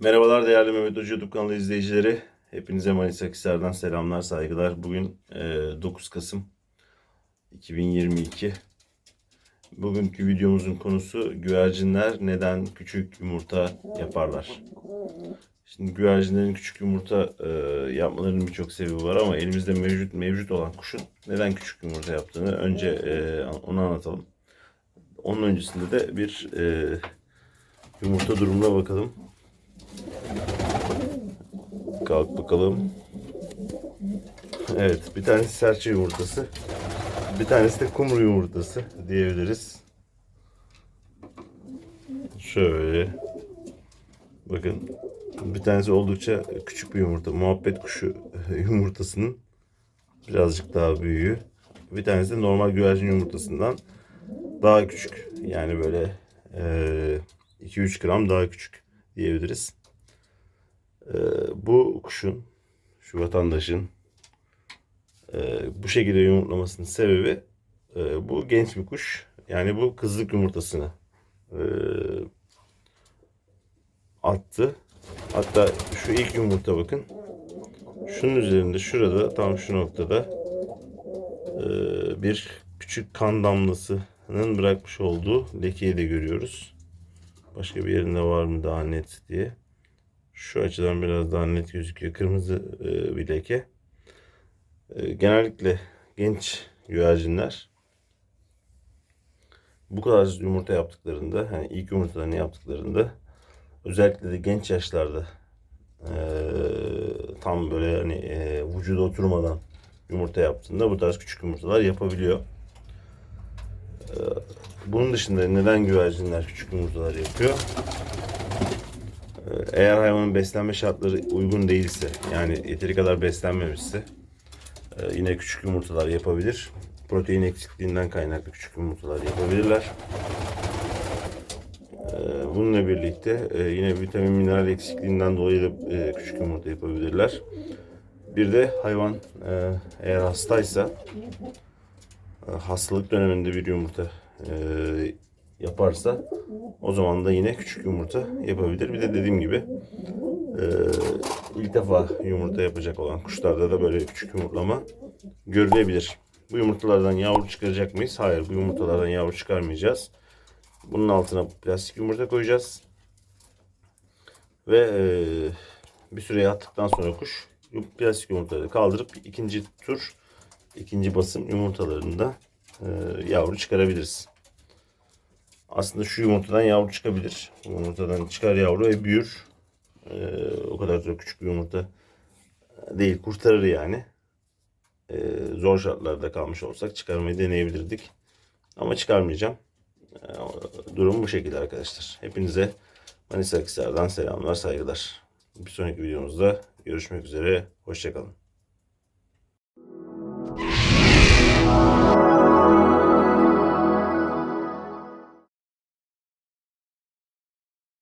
Merhabalar değerli Mehmet Hoca YouTube kanalı izleyicileri. Hepinize Manisa Akhisar'dan selamlar, saygılar. Bugün e, 9 Kasım 2022. Bugünkü videomuzun konusu güvercinler neden küçük yumurta yaparlar? Şimdi güvercinlerin küçük yumurta e, yapmalarının birçok sebebi var ama elimizde mevcut mevcut olan kuşun neden küçük yumurta yaptığını önce e, onu anlatalım. Onun öncesinde de bir e, yumurta durumuna bakalım. Kalk bakalım. Evet, bir tanesi serçe yumurtası. Bir tanesi de kumru yumurtası diyebiliriz. Şöyle. Bakın. Bir tanesi oldukça küçük bir yumurta. Muhabbet kuşu yumurtasının birazcık daha büyüğü. Bir tanesi de normal güvercin yumurtasından daha küçük. Yani böyle eee, 2-3 gram daha küçük diyebiliriz. Ee, bu kuşun, şu vatandaşın e, bu şekilde yumurtlamasının sebebi e, bu genç bir kuş. Yani bu kızlık yumurtasını e, attı. Hatta şu ilk yumurta bakın. Şunun üzerinde şurada tam şu noktada e, bir küçük kan damlasının bırakmış olduğu lekeyi de görüyoruz. Başka bir yerinde var mı daha net diye. Şu açıdan biraz daha net gözüküyor. Kırmızı e, bir leke. E, genellikle genç güvercinler bu kadar yumurta yaptıklarında, hani ilk yumurtalarını yaptıklarında özellikle de genç yaşlarda e, tam böyle hani e, vücuda oturmadan yumurta yaptığında bu tarz küçük yumurtalar yapabiliyor. E, bunun dışında neden güvercinler küçük yumurtalar yapıyor? Eğer hayvanın beslenme şartları uygun değilse, yani yeteri kadar beslenmemişse e, yine küçük yumurtalar yapabilir. Protein eksikliğinden kaynaklı küçük yumurtalar yapabilirler. E, Bununla birlikte e, yine vitamin mineral eksikliğinden dolayı da e, küçük yumurta yapabilirler. Bir de hayvan eğer hastaysa hastalık döneminde bir yumurta yaparsa o zaman da yine küçük yumurta yapabilir. Bir de dediğim gibi e, ilk defa yumurta yapacak olan kuşlarda da böyle küçük yumurtlama görülebilir. Bu yumurtalardan yavru çıkaracak mıyız? Hayır bu yumurtalardan yavru çıkarmayacağız. Bunun altına plastik yumurta koyacağız. Ve e, bir süre yattıktan sonra kuş plastik yumurtaları kaldırıp ikinci tur ikinci basım yumurtalarını da e, yavru çıkarabiliriz. Aslında şu yumurtadan yavru çıkabilir. Bu yumurtadan çıkar yavru ve büyür. Ee, o kadar da küçük bir yumurta değil. Kurtarır yani. Ee, zor şartlarda kalmış olsak çıkarmayı deneyebilirdik. Ama çıkarmayacağım. Ee, durum bu şekilde arkadaşlar. Hepinize Manisa Akhisar'dan selamlar, saygılar. Bir sonraki videomuzda görüşmek üzere. Hoşçakalın.